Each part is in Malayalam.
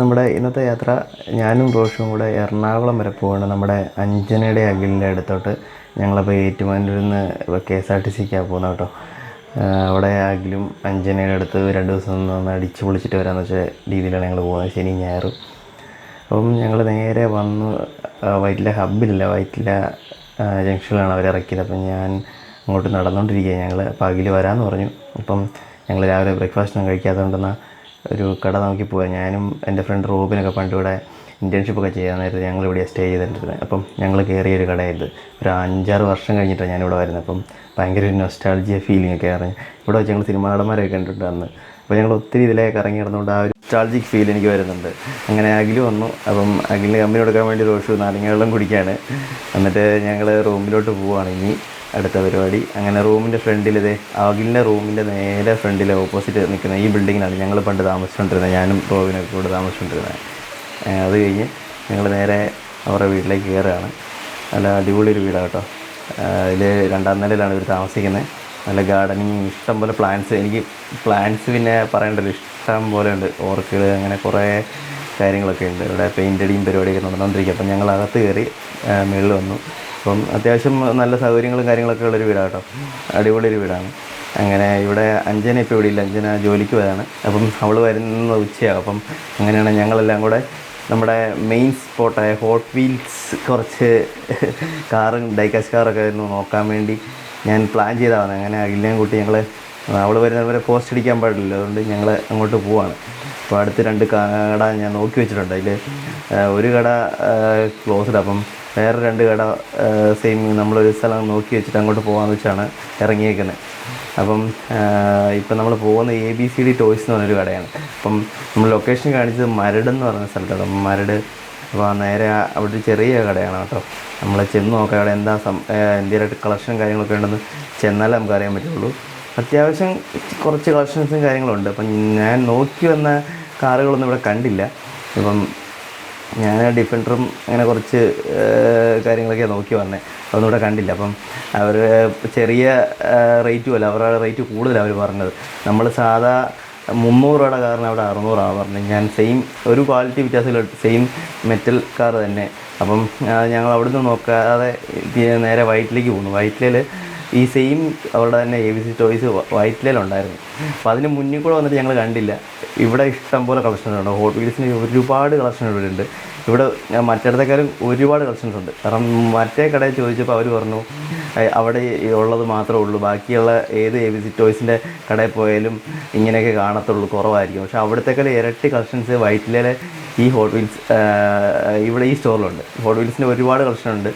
നമ്മുടെ ഇന്നത്തെ യാത്ര ഞാനും റോഷും കൂടെ എറണാകുളം വരെ പോവാണ്. നമ്മുടെ അഞ്ജനയുടെ അഖിലിന്റെ അടുത്തോട്ട്. ഞങ്ങളപ്പോൾ ഏറ്റുമാനൂരിൽ നിന്ന് കെ എസ് ആർ ടി സിക്കാണ് പോകുന്നത് കേട്ടോ. അവിടെ അഖിലും അഞ്ജനയുടെ അടുത്ത് രണ്ട് ദിവസം ഒന്ന് അടിച്ച് പൊളിച്ചിട്ട് വരാമെന്ന് വെച്ച രീതിയിലാണ് ഞങ്ങൾ പോകുന്നത് ശനി ഞായറും. അപ്പം ഞങ്ങൾ നേരെ വന്ന് വൈറ്റില ഹബ്ബിലല്ല വൈറ്റില ജംഗ്ഷനിലാണ് അവർ ഇറക്കിയത്. അപ്പം ഞാൻ അങ്ങോട്ട് നടന്നുകൊണ്ടിരിക്കുക ഞങ്ങൾ അപ്പോൾ അഖിൽ വരാമെന്ന് പറഞ്ഞു. അപ്പം ഞങ്ങൾ രാവിലെ ബ്രേക്ക്ഫാസ്റ്റൊന്നും കഴിക്കാത്തതുകൊണ്ടെന്നാ ഒരു കട നോക്കി പോയി ഞാനും എന്റെ ഫ്രണ്ട് റോബിനൊക്കെ പണ്ട് ഇവിടെ ഇന്റേൺഷിപ്പ് ഒക്കെ ചെയ്യാൻ നേരത്ത് ഞങ്ങൾ ഇവിടെ സ്റ്റേ ചെയ്തിട്ടുണ്ട് അപ്പം ഞങ്ങൾ കയറിയ ഒരു കടയായിരുന്നു ഒരു അഞ്ചാറ് വർഷം കഴിഞ്ഞിട്ടാണ് ഞാനിവിടെ വരുന്നത്. അപ്പം ഭയങ്കര ഒരു നൊസ്റ്റാൾജിയ ഫീലിംഗ് ഒക്കെ ആയിരുന്നു ഇവിടെ വെച്ച് ഞങ്ങൾ സിനിമ നടന്മാരെയൊക്കെ അപ്പോൾ ഞങ്ങൾ ഒത്തിരി ഇതിലേക്ക് ഇറങ്ങി നടന്നുകൊണ്ട് ആ ഒരു നൊസ്റ്റാൾജിക് ഫീൽ എനിക്ക് വരുന്നുണ്ട്. അങ്ങനെ അഖിൽ വന്നു. അപ്പം അഖിലിന് കമ്പനി കൊടുക്കാൻ വേണ്ടി റോഷു നാരങ്ങ വെള്ളം കുടിക്കുകയാണ് എന്നിട്ട് ഞങ്ങൾ റൂമിലോട്ട് പോവുകയാണ് ഇനി അടുത്ത പരിപാടി. അങ്ങനെ റൂമിന്റെ ഫ്രണ്ടിൽ അഖിലിന്റെ റൂമിന്റെ നേരെ ഫ്രണ്ടിൽ ഓപ്പോസിറ്റ് നിൽക്കുന്ന ഈ ബിൽഡിങ്ങിലാണ് ഞങ്ങൾ പണ്ട് താമസിച്ചുകൊണ്ടിരുന്നത് ഞാനും റോബിനൊക്കെ കൂടെ താമസിച്ചുകൊണ്ടിരുന്നത് അത് കഴിഞ്ഞ് ഞങ്ങൾ നേരെ അവരുടെ വീട്ടിലേക്ക് കയറുകയാണ് നല്ല അടിപൊളി ഒരു വീടാണ് കേട്ടോ. അതിൽ രണ്ടാം നിലയിലാണ് ഇവർ താമസിക്കുന്നത് നല്ല ഗാർഡനിങ് ഇഷ്ടം പോലെ പ്ലാന്റ്സ് എനിക്ക് പ്ലാന്റ്സ് പിന്നെ പറയേണ്ടല്ലോ ഇഷ്ടം പോലെ ഉണ്ട്. ഓർക്കിഡ് അങ്ങനെ കുറേ കാര്യങ്ങളൊക്കെ ഉണ്ട്. ഇവിടെ പെയിന്റടിയും പരിപാടിയൊക്കെ നടന്നുകൊണ്ടിരിക്കുക അപ്പം ഞങ്ങൾ അകത്ത് കയറി മുകളിൽ വന്നു. അപ്പം അത്യാവശ്യം നല്ല സൗകര്യങ്ങളും കാര്യങ്ങളൊക്കെ ഉള്ളൊരു വീടാണ് കേട്ടോ അടിപൊളി ഒരു വീടാണ്. അങ്ങനെ ഇവിടെ അഞ്ജന ഇപ്പോൾ ഇവിടെ ഇല്ല. അഞ്ജന ജോലിക്ക് പോയതാണ്. അപ്പം അവൾ വരുന്ന ഉച്ചയാകും അപ്പം അങ്ങനെയാണ് ഞങ്ങളെല്ലാം കൂടെ നമ്മുടെ മെയിൻ സ്പോട്ടായ ഹോട്ട് വീൽസ് കുറച്ച് കാറും ഡൈക്കാസ് കാറൊക്കെ ആയിരുന്നു നോക്കാൻ വേണ്ടി ഞാൻ പ്ലാൻ ചെയ്തതാണ് അങ്ങനെ അഖിലിനെയും കൂട്ടി ഞങ്ങൾ അവൾ വരുന്നവരെ പോസ്റ്റ് അടിക്കാൻ പാടില്ല അതുകൊണ്ട് ഞങ്ങൾ അങ്ങോട്ട് പോവാണ്. അപ്പോൾ അടുത്ത് രണ്ട് കട ഞാൻ നോക്കി വെച്ചിട്ടുണ്ട്. അതിൽ ഒരു കട ക്ലോസ്ഡ് അപ്പം വേറെ രണ്ട് കട സെയിം നമ്മളൊരു സ്ഥലം നോക്കി വെച്ചിട്ട് അങ്ങോട്ട് പോകാമെന്ന് വെച്ചാണ് ഇറങ്ങിയേക്കുന്നത് അപ്പം ഇപ്പം നമ്മൾ പോകുന്ന A B C D toys എന്ന് പറഞ്ഞൊരു കടയാണ്. അപ്പം നമ്മൾ ലൊക്കേഷൻ കാണിച്ചത് മരട് എന്ന് പറഞ്ഞ സ്ഥലത്താണ്. അപ്പം മരട് അപ്പോൾ നേരെ അവിടെ ഒരു ചെറിയ കടയാണ് കേട്ടോ. നമ്മൾ ചെന്ന് നോക്കാം അവിടെ എന്താ സം എന്തെങ്കിലും കളക്ഷൻ കാര്യങ്ങളൊക്കെ ഉണ്ടെന്ന് ചെന്നാലേ നമുക്ക് അറിയാൻ പറ്റുള്ളൂ. അത്യാവശ്യം കുറച്ച് കളക്ഷൻസും കാര്യങ്ങളുണ്ട്. അപ്പം ഞാൻ നോക്കി വന്ന കാറുകളൊന്നും ഇവിടെ കണ്ടില്ല. ഇപ്പം ഞാൻ ഡിഫൻഡറും അങ്ങനെ കുറച്ച് കാര്യങ്ങളൊക്കെ നോക്കി വന്നേ. അതൊന്നും ഇവിടെ കണ്ടില്ല. അപ്പം അവർ ചെറിയ റേറ്റും അല്ല അവരുടെ റേറ്റ് കൂടുതലാണ് അവർ പറഞ്ഞത്. നമ്മൾ സാധാ മുന്നൂറ് രൂപയുടെ കാറിന് അവിടെ അറുന്നൂറാണ് പറഞ്ഞത് ഞാൻ സെയിം ഒരു ക്വാളിറ്റി വ്യത്യാസമില്ല. സെയിം മെറ്റൽ കാർ തന്നെ. അപ്പം ഞങ്ങൾ അവിടുന്ന് നോക്കാതെ നേരെ വൈറ്റിലേക്ക് പോകുന്നു. വൈറ്റിലയിൽ ഈ സെയിം അവളുടെ തന്നെ എ ബി സി ടോയ്സ് ഉണ്ടായിരുന്നു. അപ്പോൾ അതിന് മുന്നിൽ കൂടെ വന്നിട്ട് ഞങ്ങൾ കണ്ടില്ല. ഇവിടെ ഇഷ്ടം പോലെ കളക്ഷനുണ്ട് ഹോട്ട് വീൽസിന് ഒരുപാട് കളക്ഷൻ ഇവിടെ ഉണ്ട്. ഇവിടെ മറ്റിടത്തേക്കാളും ഒരുപാട് കളക്ഷൻസ് ഉണ്ട്. കാരണം മറ്റേ കടയിൽ ചോദിച്ചപ്പോൾ അവർ പറഞ്ഞു അവിടെ ഉള്ളത് മാത്രമേ ഉള്ളൂ. ബാക്കിയുള്ള ഏത് എ ബി സി ടോയ്സിന്റെ കടയിൽ പോയാലും ഇങ്ങനെയൊക്കെ കാണത്തുള്ളൂ. കുറവായിരിക്കും. പക്ഷേ അവിടത്തേക്കാൾ ഇരട്ടി കളക്ഷൻസ് വൈറ്റിലെ ഈ ഹോട്ട് വീൽസ് ഇവിടെ ഈ സ്റ്റോറിലുണ്ട് ഹോട്ട് വീൽസിന്റെ ഒരുപാട് കളക്ഷൻ ഉണ്ട്.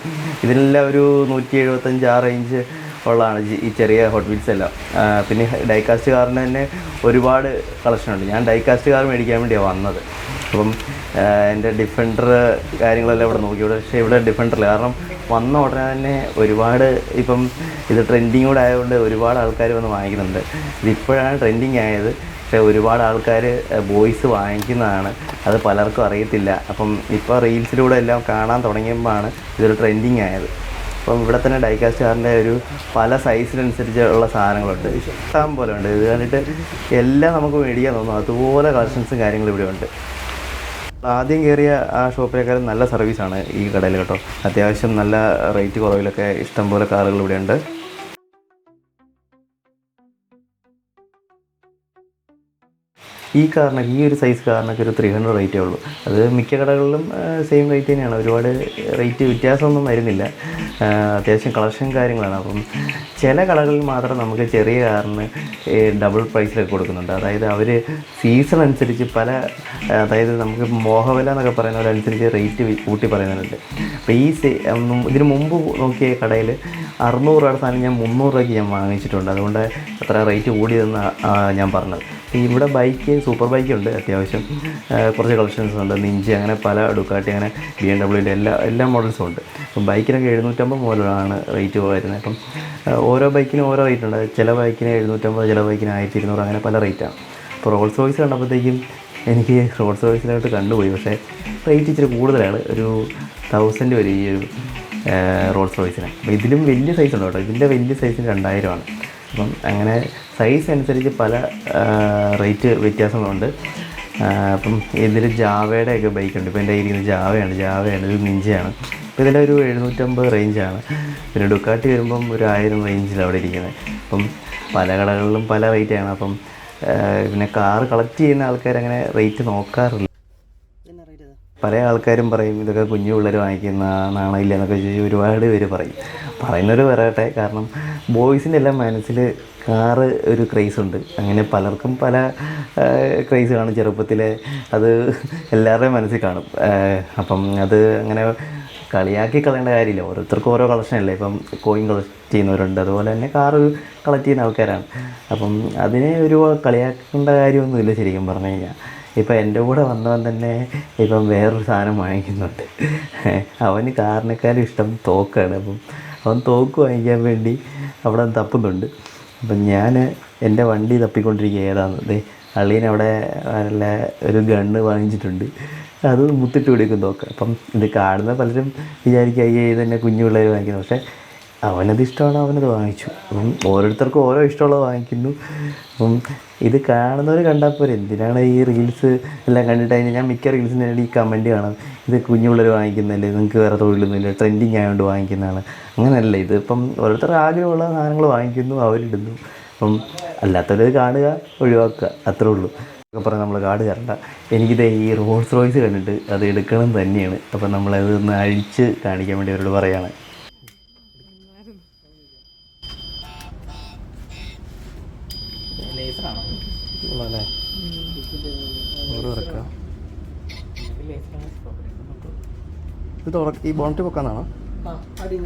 ഇതിനെല്ലാം ഒരു നൂറ്റി എഴുപത്തഞ്ച് ആ റേഞ്ച് ഉള്ളതാണ് ഈ ചെറിയ ഹോട്ട് വീൽസ് എല്ലാം. പിന്നെ ഡൈകാസ്റ്റ് കാറിന് തന്നെ ഒരുപാട് കളക്ഷൻ ഉണ്ട്. ഞാൻ ഡൈകാസ്റ്റ് കാർ മേടിക്കാൻ വേണ്ടിയാണ് വന്നത്. അപ്പം എന്റെ ഡിഫൻഡർ കാര്യങ്ങളെല്ലാം ഇവിടെ നോക്കി. ഇവിടെ പക്ഷേ ഇവിടെ ഡിഫൻഡറില്ല കാരണം വന്ന ഉടനെ തന്നെ ഒരുപാട് ഇപ്പം ഇത് ട്രെൻഡിങ് കൂടെ ആയതുകൊണ്ട് ഒരുപാട് ആൾക്കാർ വന്ന് വാങ്ങിക്കുന്നുണ്ട്. ഇതിപ്പോഴാണ് ട്രെൻഡിങ് ആയത്. പക്ഷേ ഒരുപാട് ആൾക്കാർ ബോയ്സ് വാങ്ങിക്കുന്നതാണ്. അത് പലർക്കും അറിയത്തില്ല. അപ്പം ഇപ്പോൾ റീൽസിലൂടെ എല്ലാം കാണാൻ തുടങ്ങിയപ്പോഴാണ് ഇതൊരു ട്രെൻഡിങ് ആയത്. അപ്പം ഇവിടെ തന്നെ ഡൈകാസ്റ്റ് കാറിന്റെ ഒരു പല സൈസിനനുസരിച്ചുള്ള സാധനങ്ങളുണ്ട്. ഇഷ്ടം പോലെ ഉണ്ട്. ഇത് കണ്ടിട്ട് എല്ലാം നമുക്ക് മേടിക്കാൻ തോന്നും. അതുപോലെ കളക്ഷൻസും കാര്യങ്ങളും ഇവിടെ ഉണ്ട്. ആദ്യം കയറിയ ആ ഷോപ്പിനേക്കാളും നല്ല സർവീസാണ് ഈ കടയിൽ കേട്ടോ. അത്യാവശ്യം നല്ല റേറ്റ് കുറവിലൊക്കെ ഇഷ്ടംപോലെ കാറുകൾ ഇവിടെ ഈ കാരണം ഈ ഒരു സൈസ് കാറിനൊക്കെ ഒരു ത്രീ ഹൺഡ്രഡ് റേറ്റേ ഉള്ളൂ. അത് മിക്ക കടകളിലും സെയിം റേറ്റ് തന്നെയാണ്. ഒരുപാട് റേറ്റ് വ്യത്യാസമൊന്നും വരുന്നില്ല. അത്യാവശ്യം കളക്ഷൻ കാര്യങ്ങളാണ്. അപ്പം ചില കടകളിൽ മാത്രം നമുക്ക് ചെറിയ കാറിന് ഡബിൾ പ്രൈസിലൊക്കെ കൊടുക്കുന്നുണ്ട്. അതായത് അവർ സീസൺ അനുസരിച്ച് പല അതായത് നമുക്ക് മോഹവില എന്നൊക്കെ പറയുന്ന അനുസരിച്ച് റേറ്റ് കൂട്ടി പറയുന്നുണ്ട്. അപ്പോൾ ഈ ഇതിന് മുമ്പ് നോക്കിയ കടയിൽ അറുന്നൂറ് രൂപയുടെ സാധനം ഞാൻ മുന്നൂറ് രൂപയ്ക്ക് ഞാൻ വാങ്ങിച്ചിട്ടുണ്ട്. അതുകൊണ്ട് അത്ര റേറ്റ് കൂടിയതെന്ന് ഞാൻ പറഞ്ഞത്. ഇവിടെ ബൈക്ക് സൂപ്പർ ബൈക്ക് ഉണ്ട് അത്യാവശ്യം. കുറച്ച് കളക്ഷൻസ് ഉണ്ട്. നിഞ്ചി അങ്ങനെ പല ഡുക്കാട്ടി അങ്ങനെ ബി എം ഡബ്ല്യൂന്റെ എല്ലാ എല്ലാ മോഡൽസും ഉണ്ട്. അപ്പം ബൈക്കിനൊക്കെ എഴുന്നൂറ്റമ്പത് മുതലാണ് റേറ്റ് വരുന്നത്. അപ്പം ഓരോ ബൈക്കിനും ഓരോ റേറ്റ് ഉണ്ട്. ചില ബൈക്കിന് എഴുന്നൂറ്റമ്പത് ചില ബൈക്കിന് ആയിരത്തി ഇരുന്നൂറ് അങ്ങനെ പല റേറ്റാണ് അപ്പോൾ റോൾസ് റോയ്സ് കണ്ടപ്പോഴത്തേക്കും എനിക്ക് റോൾസ് റോയ്സിനായിട്ട് കണ്ടുപോയി. പക്ഷേ റേറ്റ് ഇച്ചിരി കൂടുതലാണ്. ഒരു തൗസൻഡ് വരും ഈ ഒരു റോൾസ് റോയ്സിന് അപ്പോൾ ഇതിലും വലിയ സൈസ് ഉണ്ട് കേട്ടോ. ഇതിന്റെ വലിയ സൈസിന് രണ്ടായിരമാണ് അപ്പം അങ്ങനെ സൈസ് അനുസരിച്ച് പല റേറ്റ് വ്യത്യാസങ്ങളുണ്ട്. അപ്പം ഇതിൽ ജാവയുടെ ഒക്കെ ബൈക്ക് ഉണ്ട്. ഇപ്പോൾ എന്റെ കയ്യിൽ ജാവയാണ് ജാവയാണ് ഇത് നിഞ്ചയാണ് അപ്പോൾ ഇതിന്റെ ഒരു എഴുന്നൂറ്റമ്പത് റേഞ്ചാണ് പിന്നെ ഡുക്കാട്ടി വരുമ്പം ഒരു ആയിരം റേഞ്ചിലാണ് അവിടെ ഇരിക്കുന്നത്. അപ്പം പല കടകളിലും പല റേറ്റാണ് അപ്പം പിന്നെ കാർ കളക്ട് ചെയ്യുന്ന ആൾക്കാർ അങ്ങനെ റേറ്റ് നോക്കാറില്ല. പല ആൾക്കാരും പറയും ഇതൊക്കെ കുഞ്ഞു പിള്ളേർ വാങ്ങിക്കുന്ന നാണയില്ല എന്നൊക്കെ ചോദിച്ച് ഒരുപാട് പേര് പറയും. പറയുന്നവർ പറയട്ടെ. കാരണം ബോയ്സിന്റെ എല്ലാം മനസ്സിൽ കാറ് ഒരു ക്രേസ് ഉണ്ട്. അങ്ങനെ പലർക്കും പല ക്രേസ് കാണും. ചെറുപ്പത്തിലെ അത് എല്ലാവരുടെയും മനസ്സിൽ കാണും. അപ്പം അത് അങ്ങനെ കളിയാക്കി കളയേണ്ട കാര്യമില്ല. ഓരോരുത്തർക്കും ഓരോ കളക്ഷനല്ലേ ഇപ്പം കോയിൻ കളക്ട് ചെയ്യുന്നവരുണ്ട്. അതുപോലെ തന്നെ കാറ് കളക്ട് ചെയ്യുന്ന ആൾക്കാരാണ്. അപ്പം അതിനെ ഒരു കളിയാക്കേണ്ട കാര്യമൊന്നുമില്ല ശരിക്കും പറഞ്ഞു കഴിഞ്ഞാൽ ഇപ്പം എന്റെ കൂടെ വന്നവൻ തന്നെ ഇപ്പം വേറൊരു സാധനം വാങ്ങിക്കുന്നുണ്ട്. അവന് കാറിനേക്കാളും ഇഷ്ടം തോക്കാണ്. അപ്പം അവൻ തോക്ക് വാങ്ങിക്കാൻ വേണ്ടി അവിടെ തപ്പുന്നുണ്ട്. അപ്പം ഞാൻ എന്റെ വണ്ടി തപ്പിക്കൊണ്ടിരിക്കുക ഏതാന്ന് ദേ അള്ളീൻ അവിടെ നല്ല ഒരു ഗണ്ണ് വാങ്ങിച്ചിട്ടുണ്ട്. അത് മുത്തിട്ട് പിടിക്കും നോക്കാം. അപ്പം ഇത് കാണുന്ന പലരും വിചാരിക്കുക അയ്യേ ഇതെന്നെ തന്നെ കുഞ്ഞു പിള്ളേർ വാങ്ങിക്കുന്നത്. പക്ഷേ അവനത് ഇഷ്ടമാണ് അവനത് വാങ്ങിച്ചു. അപ്പം ഓരോരുത്തർക്കും ഓരോ ഇഷ്ടമുള്ളത് വാങ്ങിക്കുന്നു. അപ്പം ഇത് കാണുന്നവർ കണ്ടാൽ പോരെ. എന്തിനാണ് ഈ റീൽസ് എല്ലാം കണ്ടിട്ട് ഞാൻ മിക്ക വേണ്ടി ഈ കമന്റ് കാണാം. ഇത് കുഞ്ഞുള്ളവർ വാങ്ങിക്കുന്നതല്ലേ? നിങ്ങൾക്ക് വേറെ തൊഴിലൊന്നുമില്ല ട്രെൻഡിങ് ആയതുകൊണ്ട് വാങ്ങിക്കുന്നതാണ്. അങ്ങനെയല്ല ഇത് ഇപ്പം ഓരോരുത്തർ ആഗ്രഹമുള്ള സാധനങ്ങൾ വാങ്ങിക്കുന്നു അവരിടുന്നു. അപ്പം അല്ലാത്തവരത് കാണുക ഒഴിവാക്കുക. അത്രേ ഉള്ളൂ. ഒക്കെ പറഞ്ഞ് നമ്മൾ കാട് കയറണ്ട എനിക്കിത് ഈ റോൾസ് റോയ്സ് കണ്ടിട്ട് അത് എടുക്കണം തന്നെയാണ്. അപ്പം നമ്മളത് ഒന്ന് അഴിച്ച് കാണിക്കാൻ വേണ്ടി അവരോട് പറയാണ് അല്ലേ ഓരോ ഇറക്കാം ഇത് തുറക്ക ഈ ബോണറ്റ് പൊക്കാന്നാണോ? ആ അടിയിൽ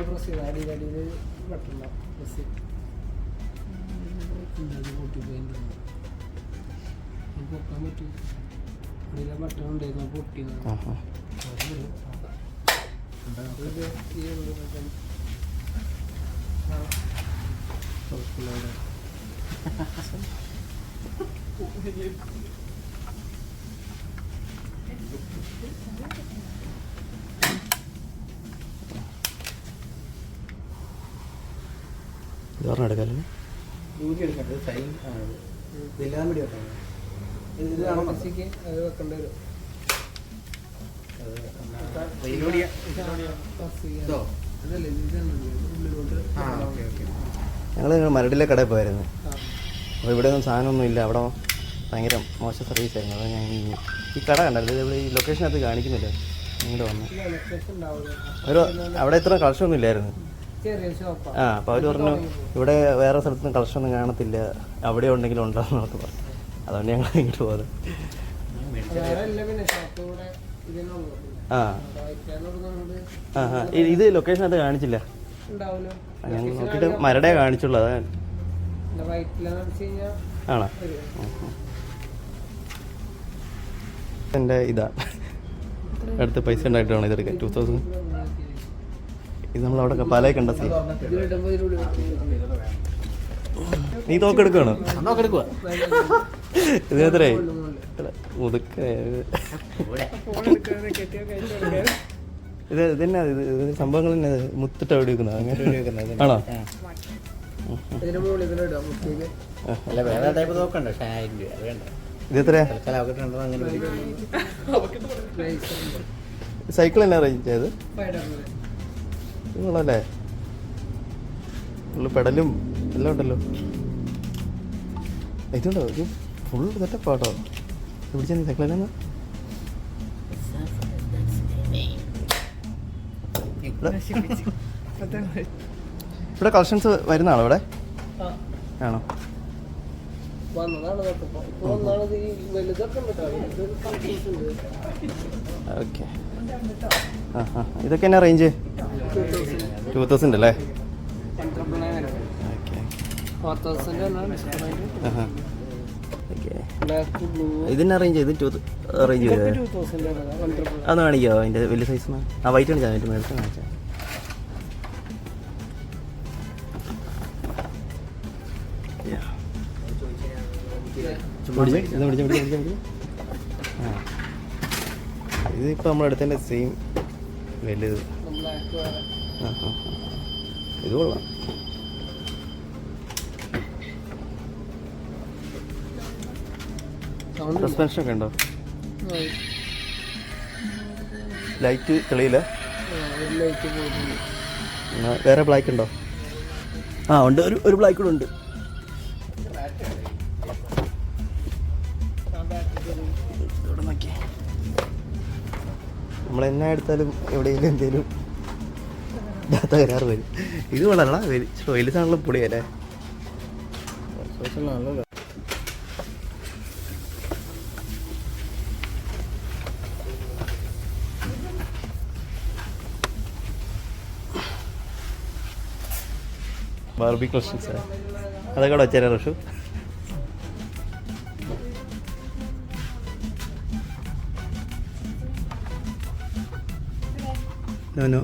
അതല്ലേ ഇതാണ് ഉള്ളിലോട്ട് ഞങ്ങൾ മരടിലെ കടയിൽ പോയായിരുന്നു. അപ്പോൾ ഇവിടെ ഒന്നും സാധനമൊന്നും ഇല്ല. അവിടെ ഭയങ്കര മോശം സർവീസ് ആയിരുന്നു. അപ്പോൾ ഞാൻ ഈ- കട കണ്ടല്ലോ. ഇത് ഇവിടെ ഈ ലൊക്കേഷനകത്ത് കാണിക്കുന്നില്ല? ഇങ്ങോട്ട് വന്നു. ഒരു അവിടെ ഇത്ര കളക്ഷനൊന്നും ഇല്ലായിരുന്നു. ആ. അപ്പോൾ അവർ പറഞ്ഞു ഇവിടെ വേറെ സ്ഥലത്തും കളക്ഷൻ ഒന്നും കാണത്തില്ല. അവിടെ ഉണ്ടെങ്കിലും ഉണ്ടെന്ന് നമുക്ക് പറഞ്ഞു. അതുകൊണ്ട് ഞങ്ങൾ ഇങ്ങോട്ട് പോകുന്നത് ആ. ആ ആ. ലൊക്കേഷൻ അത് കാണിച്ചില്ല. ഞങ്ങൾ നോക്കിയിട്ട് മരടെ കാണിച്ചുള്ളൂ അതാ. ആണോ? എന്റെ എന്റെ ഇതാ. അടുത്ത് പൈസ ഉണ്ടായിട്ട് വേണം ഇതെടുക്കാൻ ടൂ തൗസൻഡ് ഇത് നമ്മൾ അവിടെ പല കണ്ട സീൻ നീ തോക്കെടുക്കാണ് ഇതിനെത്രേ മുതുക്ക ഇത് ഇതന്നെ ഇത്? ഇത് സംഭവങ്ങൾ തന്നെ മുത്തിട്ട് അവിടെ വെക്കുന്നത് അങ്ങനെ ആണോ? ഇതിന് മുകളിൽ ഇതിലിടാം മുക്കിയത് അല്ല വേറെ ടൈപ്പ് നോക്കണ്ട പക്ഷേ ആയിരം രൂപ അത് വേണ്ട ഇത് എത്രയാ തൽക്കാലം അവർക്ക് രണ്ടോ അങ്ങനെ സൈക്കിൾ തന്നെ അറേഞ്ച് ചെയ്ത് ഫുള്ള് പെടലും എല്ലാം ഉണ്ടല്ലോ. ഇതുണ്ടോ? ഇത് ഫുൾ സെറ്റപ്പാട്ടോ പിടിച്ച തന്നെ ഇവിടെ കളക്ഷൻസ് വരുന്നതാണോ ഇവിടെ? ആണോ? ഓക്കെ. ഇതൊക്കെ എന്നാ റേഞ്ച് ടു തൗസൻഡ് അല്ലേ? ബ്ലൂ ഇതിന് അറേഞ്ച് ചെയ്ത് ടു അറേഞ്ച് ചെയ്ത്. അതൊന്ന് കാണിക്കാമോ അതിന്റെ വലിയ സൈസ് ആ വൈറ്റ് കാണിച്ചാൽ മതി മേടിച്ച് കാണിച്ചാൽ ഇതിപ്പോൾ നമ്മുടെ അടുത്തതിന്റെ സെയിം വലുത് ഇത് കൊള്ളാം. സസ്പെൻഷൻ ഒക്കെ ഉണ്ടോ? ലൈറ്റ് തെളിയില്ല. വേറെ ബ്ലാക്ക് ഉണ്ടോ? ആ ഉണ്ട്. ഒരു ഒരു ബ്ലാക്ക് കൂടെ ഉണ്ട്. നമ്മൾ എന്നാ എടുത്താലും എവിടെയെങ്കിലും എന്തെങ്കിലും തകരാറ് വരും. ഇത് കൊള്ളാം വലുതാണല്ലോ പൊളിയല്ലേ ബാർബി ക്വസ്റ്റ്യൻസ് അതൊക്കെ വെച്ചേരാ റഷു. No no.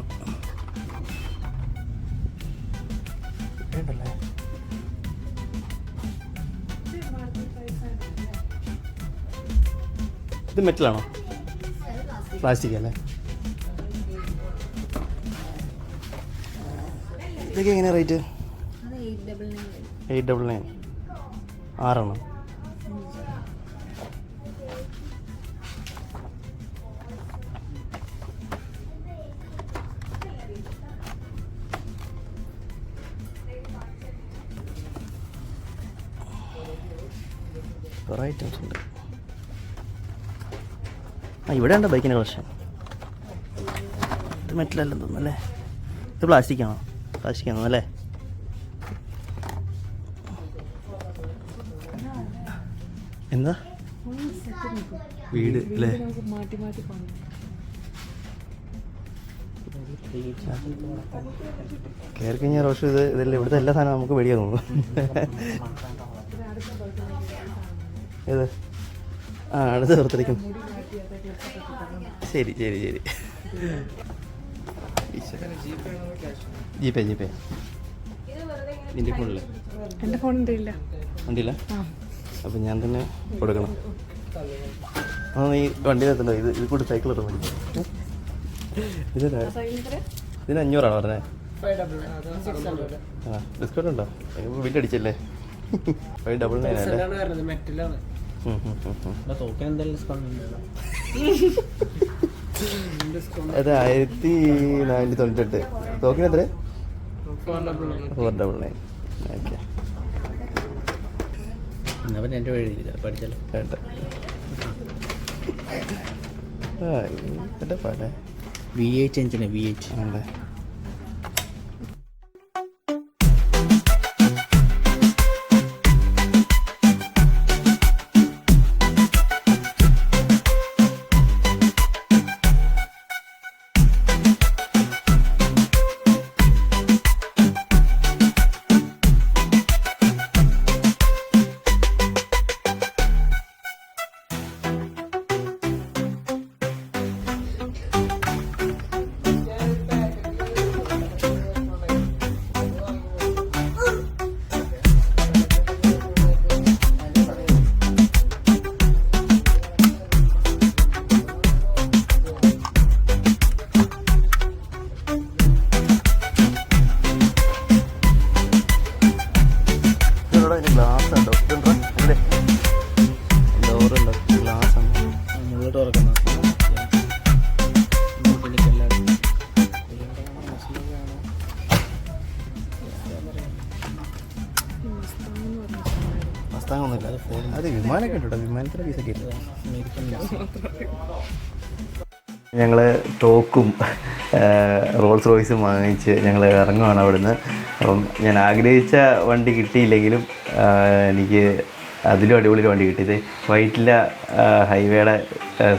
ഇത് മെറ്റലാണോ പ്ലാസ്റ്റിക് അല്ലേ? ഇതൊക്കെ എങ്ങനെയാ റേറ്റ് എയ്റ്റ് ഡബിൾ നയൻ ആറാണ്? കുറേ ഐറ്റംസ് ഉണ്ട്. ആ ഇവിടെ ഉണ്ട് ബൈക്കിന്റെ കളക്ഷൻ ഇത് മെറ്റലല്ലെന്ന് തോന്നുന്നു അല്ലേ? ഇത് പ്ലാസ്റ്റിക് ആണോ? പ്ലാസ്റ്റിക് ആണോ അല്ലേ? എന്താ? വീട് അല്ലേ? മാറ്റി മാറ്റി പണിയും കയറി കഴിഞ്ഞാൽ റോഷു ഇത് ഇതല്ല ഇവിടുത്തെ എല്ലാ സാധനവും നമുക്ക് വെടിയാ തോന്നുന്നു. ഏത്? ആ അടുത്ത് നിർത്തിരിക്കും ശരി ശരി ശരി. ജി പേ നിന്റെ ഫോണിൽ എന്റെ ഫോൺ എന്തില്ല വണ്ടിയില്ല അപ്പം ഞാൻ തന്നെ കൊടുക്കണം. ആ നീ വണ്ടി നിർത്തണ്ടോ. ഇത് ഇത് കൂടി സൈക്കിൾ ഇടാൻ മതി ഇതിന് ഇതിന് അഞ്ഞൂറാണോ പറഞ്ഞത് ആ ഡിസ്കൗണ്ട് ഉണ്ടോ? ബില്ലടിച്ചല്ലേ ഫൈവ് ഡബിൾ നയൻ അല്ലേ? അത് ആയിരത്തി നാനൂറ്റി തൊണ്ണൂറ്റെട്ട്. തോക്കിന് എത്ര ഫോർ ഡബിൾ നയൻ ഓക്കെ. എന്നാ പിന്നെ എന്റെ വഴി അടിച്ചാലോ വേണ്ട ആ എന്റെ പാടേ? വി എച്ച് എഞ്ചിന് വി എച്ച്. ആണ്ടേ ടോക്കും റോൾസ് റോയ്സും വാങ്ങിച്ച് ഞങ്ങൾ ഇറങ്ങുവാണ് അവിടുന്ന്. അപ്പം ഞാൻ ആഗ്രഹിച്ച വണ്ടി കിട്ടിയില്ലെങ്കിലും എനിക്ക് അതിലും അടിപൊളി വണ്ടി കിട്ടിയത് വൈറ്റില ഹൈവേയുടെ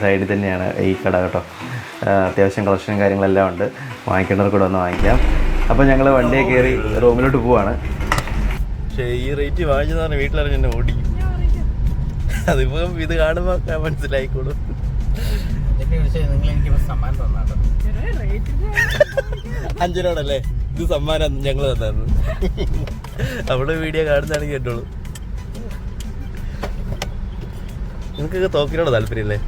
സൈഡിൽ തന്നെയാണ് ഈ കട കേട്ടോ. അത്യാവശ്യം കളക്ഷനും കാര്യങ്ങളെല്ലാം ഉണ്ട്. വാങ്ങിക്കേണ്ടവർക്ക് കൂടെ ഒന്ന് വാങ്ങിക്കാം. അപ്പോൾ ഞങ്ങൾ വണ്ടിയെ കയറി റൂമിലോട്ട് പോവാണ്. പക്ഷേ ഈ റേറ്റ് വാങ്ങിച്ചെന്ന് പറഞ്ഞാൽ ഓടി എന്നെ ഇത് കാണുമ്പോൾ മനസ്സിലായിക്കോളും. വിഷയം നിങ്ങൾ എനിക്ക് സമ്മാനം തന്നാട്ടോ. അഞ്ചനോടല്ലേ? ഇത് സമ്മാനം ഞങ്ങൾ തന്നായിരുന്നു. അവിടെ വീഡിയോ കാണുന്നതാണ് കേട്ടോളൂ നിനക്കൊക്കെ തോക്കിനോട് താല്പര്യല്ലേ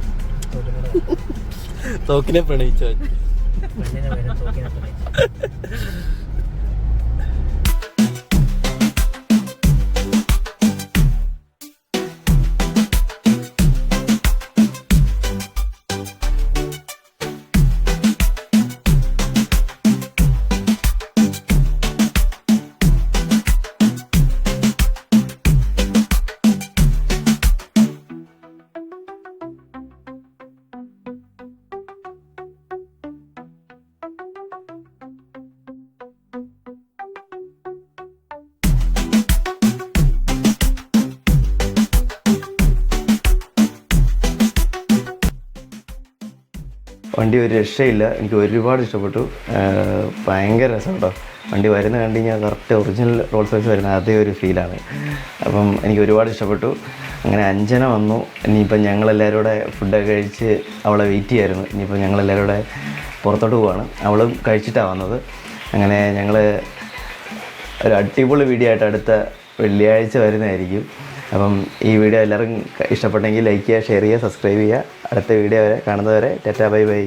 തോക്കിനെ പ്രണയിച്ചോ തോക്കിനെ പ്രണയിച്ചു. വണ്ടി ഒരു രക്ഷയില്ല. എനിക്ക് ഒരുപാട് ഇഷ്ടപ്പെട്ടു. ഭയങ്കര രസം കേട്ടോ. വണ്ടി വരുന്ന കണ്ടു കഴിഞ്ഞാൽ കറക്റ്റ് ഒറിജിനൽ റോൾസ് റോയ്സ് വരുന്ന അതേ ഒരു ഫീലാണ് അപ്പം എനിക്ക് ഒരുപാട് ഇഷ്ടപ്പെട്ടു. അങ്ങനെ അഞ്ജന വന്നു. ഇനിയിപ്പം ഞങ്ങളെല്ലാവരും കൂടെ ഫുഡൊക്കെ കഴിച്ച് അവളെ വെയിറ്റ് ചെയ്യായിരുന്നു. ഇനിയിപ്പോൾ ഞങ്ങളെല്ലാവരും കൂടെ പുറത്തോട്ട് പോവാണ്. അവളും കഴിച്ചിട്ടാണ് വന്നത്. അങ്ങനെ ഞങ്ങൾ ഒരു അടിപൊളി വീഡിയോ ആയിട്ട് അടുത്ത വെള്ളിയാഴ്ച വരുന്നതായിരിക്കും. അപ്പം ഈ വീഡിയോ എല്ലാവർക്കും ഇഷ്ടപ്പെട്ടെങ്കിൽ ലൈക്ക് ചെയ്യുക ഷെയർ ചെയ്യുക സബ്സ്ക്രൈബ് ചെയ്യുക. അടുത്ത വീഡിയോ വരെ കാണുന്നവരെ ടാറ്റാ ബൈ ബൈ.